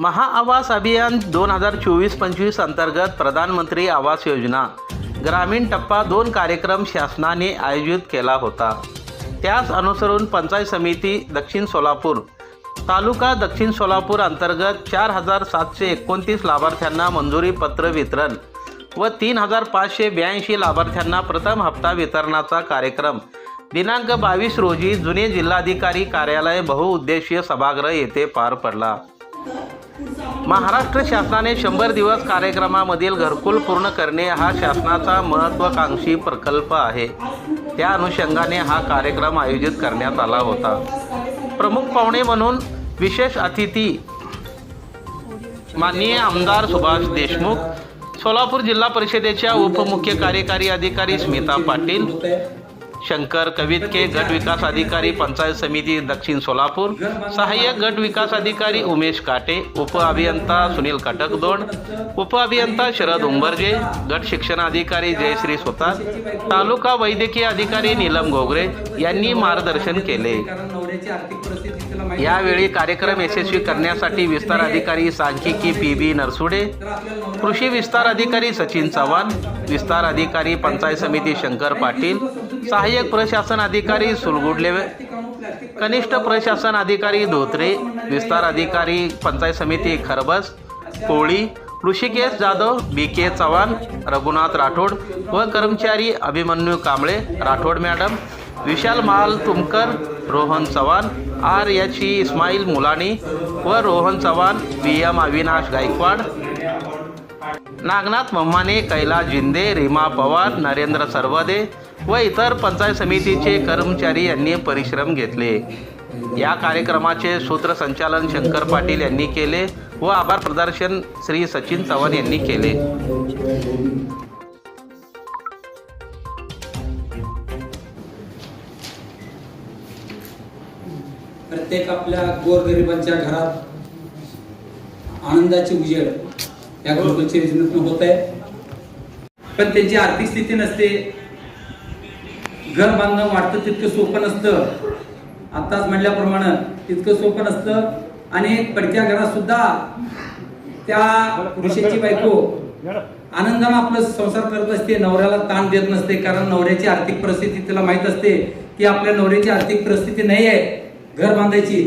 महाआवास अभियान दोन हजार चोवीस पंचवीस अंतर्गत प्रधानमंत्री आवास योजना. ग्रामीण टप्पा दोन कार्यक्रम शासनाने आयोजित केला होता. त्यास अनुसरून पंचायत समिती दक्षिण सोलापूर तालुका दक्षिण सोलापूर अंतर्गत चार हजार सातशे एकोणतीस लाभार्थ्यांना मंजुरी पत्र वितरण व तीन हजार पाचशे ब्याऐंशी लाभार्थ्यांना प्रथम हप्ता वितरणाचा कार्यक्रम. दिनांक बावीस रोजी जुने जिल्हाधिकारी कार्यालय बहुउद्देशीय सभागृह येथे पार पडला. महाराष्ट्र शासनाने शंभर दिवस कार्यक्रमामधील घरकुल पूर्ण करणे हा शासनाचा महत्त्वाकांक्षी प्रकल्प आहे. त्या अनुषंगाने हा कार्यक्रम आयोजित करण्यात आला होता. प्रमुख पाहुणे म्हणून विशेष अतिथी माननीय आमदार सुभाष देशमुख सोलापूर जिल्हा परिषदेच्या उपमुख्य कार्यकारी अधिकारी स्मिता पाटील शंकर कवितके गट विकास अधिकारी पंचायत समिती दक्षिण सोलापूर सहाय्यक गट विकास अधिकारी उमेश काटे उप अभियंता सुनील कटकदोड उप अभियंता शरद उंबरजे गट शिक्षण अधिकारी जयश्री सुतार तालुका वैद्यकीय अधिकारी नीलम गोगरे यांनी मार्गदर्शन केले. नवऱ्याची आर्थिक परिस्थिती माहिती यावेळी कार्यक्रम यशस्वी करण्यासाठी विस्तार अधिकारी सांख्यिकी पी बी नरसुडे कृषी विस्तार अधिकारी सचिन चव्हाण विस्तार अधिकारी पंचायत समिती शंकर पाटील सहाय्यक प्रशासन अधिकारी सुलगुडले कनिष्ठ प्रशासन अधिकारी धोत्रे विस्तार अधिकारी पंचायत समिती खरबस कोळी ऋषिकेश जाधव बी के चव्हाण रघुनाथ राठोड व कर्मचारी Abhimanyu Kamble Rathod madam Vishal Mal Tumkar Rohan Chavan R H E Ismail Mulani व रोहन चव्हाण बी एम अविनाश गायकवाड नागनाथ मम्माने कैलास जिंदे रीमा पवार नरेंद्र सरवदे व इतर पंचायत समितीचे कर्मचारी यांनी परिश्रम घेतले. या कार्यक्रमाचे सूत्रसंचालन शंकर पाटील यांनी केले व आभार प्रदर्शन श्री सचिन चव्हाण यांनी केले. प्रत्येक आपल्या गोरगरिबांच्या घरात आनंदाचे उजेड या घरकुलच्या योजनेतून होत आहे. पण त्यांची आर्थिक स्थिती नसते. घर बांधणं वाटतं तितकं सोपं नसतं. आत्ताच म्हणल्याप्रमाणे तितकं सोपं नसतं. आणि पडक्या घरात सुद्धा त्या ऋषीची बायको आनंदानं आपलं संसार करत असते नवऱ्याला ताण देत नसते. कारण नवऱ्याची आर्थिक परिस्थिती तिला माहीत असते. की आपल्या नवऱ्याची आर्थिक परिस्थिती नाही आहे. घर बांधायची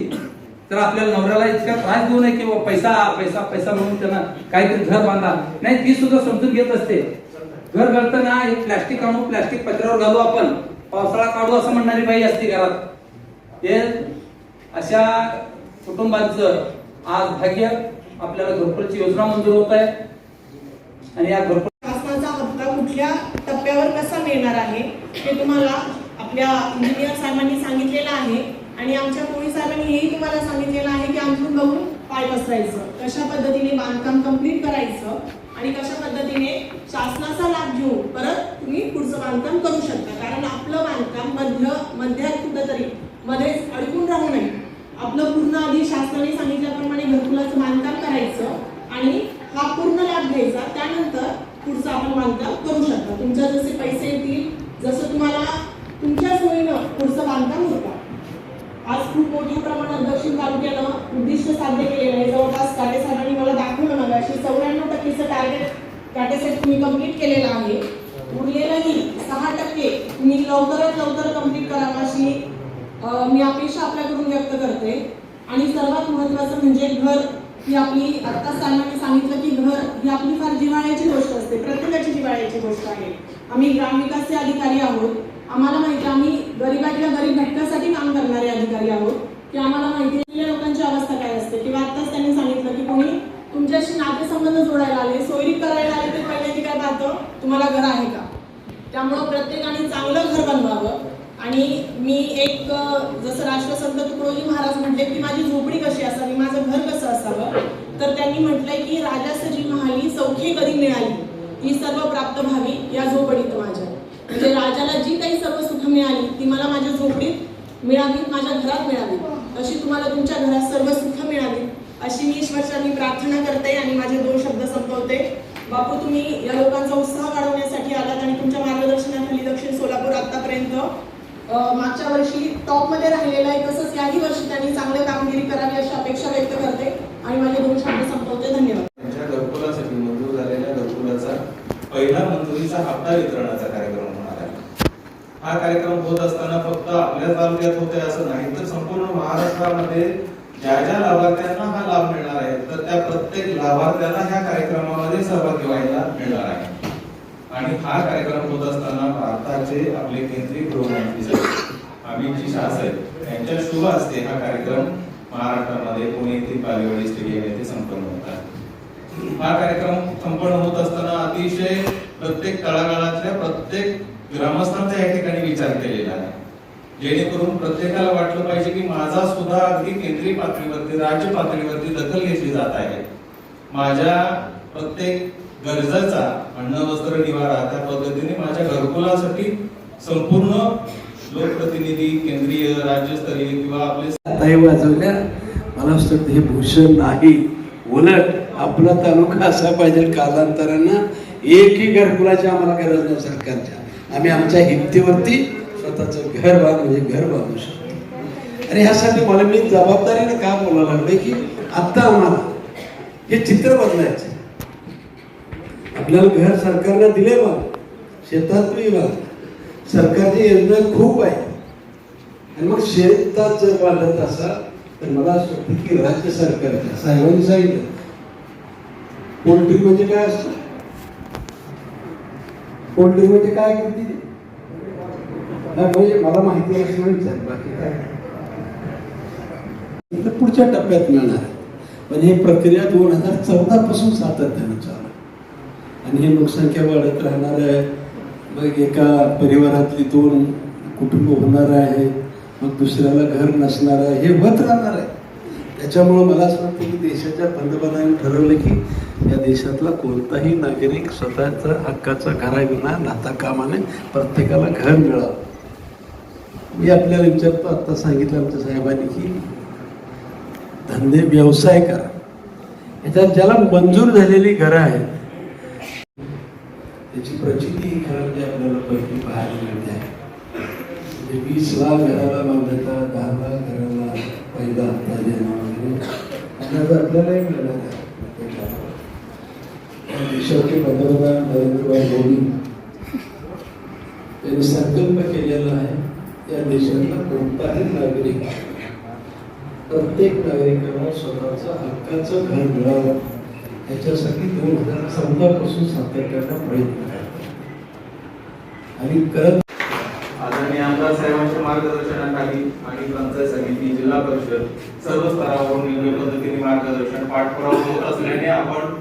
तर आपल्याला नवऱ्याला इतका त्रास देऊ नये किंवा पैसा पैसा पैसा म्हणून त्यांना काहीतरी घर बांधा. नाही ती सुद्धा समजून घेत असते. घर घालताना हे प्लास्टिक आणू प्लास्टिक पत्र्यावर घालू आपण. पावसाळा काढू असं म्हणणारी बाई असते घरात. हे अशा कुटुंबांचं आज भाग्य आपल्याला घरकुलची योजना मंजूर होत आहे. आणि या घरकुल शासनाचा हप्ता कुठल्या टप्प्यावर कसा मिळणार आहे हे तुम्हाला आपल्या इंजिनियर साहेबांनी सांगितलेलं आहे. आणि आमच्या पोलीस साहेबांनी हेही तुम्हाला सांगितलेलं आहे की अंथरून बघून पाय पसरायचं. कशा पद्धतीने बांधकाम कंप्लीट करायचं आणि कशा पद्धतीने शासनाचा लाभ घेऊन परत तुम्ही पुढचं बांधकाम करू शकता. कारण आपलं बांधकाम मध्य मध्यात कुठंतरी मध्येच अडकून राहू नये. आपलं पूर्ण आधी शासनाने सांगितल्याप्रमाणे घरकुलाचं बांधकाम करायचं आणि हा पूर्ण लाभ घ्यायचा. त्यानंतर पुढचं आपण बांधकाम करू शकता. तुमच्या जसे पैसे येतील जसं तुम्हाला तुमच्या सोयीनं पुढचं बांधकाम खूप मोठ्या प्रमाणात दक्षिण तालुक्यानं उद्दिष्ट साध्य केलेलं आहे. जवळपास काटेसाहेबांनी मला दाखवलं मग अशी चौऱ्याण्णव टक्केचं टार्गेट काटेसाहेब तुम्ही कंप्लीट केलेलं आहे. उरलेलंही सहा टक्के. तुम्ही लवकरात लवकर कंप्लीट करावं अशी मी अपेक्षा आपल्याकडून व्यक्त करते. आणि सर्वात महत्त्वाचं म्हणजे घर ही आपली आत्ता साहेबांनी सांगितलं की घर ही आपली फार जिवाळ्याची गोष्ट असते. प्रत्येकाची जिवाळ्याची गोष्ट आहे. आम्ही ग्रामविकासचे अधिकारी आहोत. आम्हाला माहिती आम्ही गरीबातल्या गरीब घटकासाठी काम करणार अधिकारी आहोत की आम्हाला माहिती आहे की लोकांची अवस्था काय असते किंवा आत्ताच त्यांनी सांगितलं की कोणी तुमच्याशी नातेसंबंध जोडायला आले सोयरी करायला आले तर पहिल्यांदा काय पाहतं तुम्हाला घर आहे का त्यामुळं प्रत्येकाने चांगलं घर बनवावं आणि मी एक अ, जसं राष्ट्रसंत तुकडोजी महाराज म्हटले की माझी झोपडी कशी असावी माझं घर कसं असावं तर त्यांनी म्हटलंय की राजासजी महाली सौखी कधी मिळाली? ही सर्व प्राप्त व्हावी या झोपडीत माझ्या. म्हणजे राजाला जी काही सर्व सुख मिळाली ती मला माझ्या झोपडीत मिळावी माझ्या घरात मिळावी अशी तुम्हाला तुमच्या घरात सर्व सुख मिळावी अशी मी ईश्वरचरणी प्रार्थना करते आणि माझे दोन शब्द संपवते. बापू तुम्ही या लोकांचा उत्साह वाढवण्यासाठी आलात आणि तुमच्या मार्गदर्शनाखाली दक्षिण सोलापूर आतापर्यंत मागच्या वर्षी टॉपमध्ये राहिलेलं आहे. तसंच याही वर्षी त्यांनी चांगली कामगिरी करावी अशी अपेक्षा व्यक्त करते आणि माझे दोन शब्द संपवते धन्यवाद त्यांच्या घरकुलासाठी मंजूर झालेल्या घरकुलाचा पहिला मंजुरीचा हप्ता वितरणाचा कार्यक्रम होणार आहे हा कार्यक्रम होत असताना फक्त तालुक्यात होते असं नाही तर संपूर्ण महाराष्ट्रामध्ये ज्या ज्या लाभार्थ्यांना हा लाभ मिळणार आहे तर त्या प्रत्येक लाभार्थ्याला ह्या कार्यक्रमामध्ये सहभागी व्हायला मिळणार आहे. आणि हा कार्यक्रम होत असताना भारताचे आपले केंद्रीय गृहमंत्री अमित शाह साहेब यांच्या शुभ हस्ते हा कार्यक्रम महाराष्ट्रामध्ये पुणे येथील बालेवाडी स्टेडियम येथे संपन्न होत आहे. हा कार्यक्रम संपन्न होत असताना अतिशय प्रत्येक तळागाळातल्या प्रत्येक ग्रामस्थांचा या ठिकाणी विचार केलेला आहे. जेणेकरून प्रत्येकाला वाटलं पाहिजे की माझा सुद्धा अगदी केंद्रीय पातळीवरती राज्य पातळीवरती दखल घेतली जात आहे. माझ्या प्रत्येक गरजाचा अन्न वस्त्र निवारा त्या पद्धतीने माझ्या घरकुलासाठी संपूर्ण लोकप्रतिनिधी केंद्रीय राज्यस्तरीय किंवा आपले वाजवल्या. मला असं वाटतं हे भूषण नाही. उलट आपला तालुका असा पाहिजे कालांतरानं एकही घरकुलाची आम्हाला गरज नाही सरकारच्या. आम्ही आमच्या हिमतीवरती स्वतःचं घर बांध म्हणजे घर बांधू शकतो. आणि ह्यासाठी मला मी जबाबदारीने का बोलायला लागले की आत्ता आम्हाला हे चित्र बदलायचं आपल्याला घर सरकारनं दिले बा. शेतात बा सरकारची योजना खूप आहे. आणि मग शेतात जर वाढत असा तर मला असं वाटतं की राज्य सरकारच्या साहेबांनी सांगितलं. पोल्ट्री म्हणजे काय असतं? पोल्ट्री म्हणजे काय करते म्हणजे मला माहिती असं बाकी काय? पुढच्या टप्प्यात मिळणार. आहे. पण हे प्रक्रिया दोन हजार चौदा पासून सातत्यानं चालू आणि हे लोकसंख्या वाढत राहणार आहे. मग एका परिवारातली दोन कुटुंब होणार आहे. मग दुसऱ्याला घर नसणार आहे. हे होत राहणार आहे. त्याच्यामुळं मला असं वाटतं की देशाच्या पंतप्रधानांनी ठरवलं की या देशातला कोणताही नागरिक स्वतःचा हक्काचा घराविना नाता कामाने प्रत्येकाला घर मिळावं. मी आपल्याला विचारतो आत्ता सांगितलं आमच्या साहेबांनी की धंदे व्यवसाय करा. याच्यात ज्याला मंजूर झालेली घरं आहेत त्याची प्रचिती खरं म्हणजे आपल्याला पहिली पाहायला मिळते आहे. म्हणजे वीस लाख घराला मान्यता दहा लाख घराला पहिला हप्ता देणं वगैरे आपल्यालाही मिळणार आहे देशाचे पंतप्रधान नरेंद्रभाई मोदी यांनी संकल्प केलेला आहे या देशातला कोणताही नागरिक प्रत्येक नागरिकाला स्वतःचं हक्काचं घर मिळावं याच्यासाठी दोन हजार चौदा पासून सातत्यानं प्रयत्न आणि करत आदरणीय आमदार साहेबांच्या मार्गदर्शनाखाली आणि पंचायत समिती जिल्हा परिषद सर्व स्तरावरून योग्य पद्धतीने मार्गदर्शन पाठपुरावा होत असल्याने आपण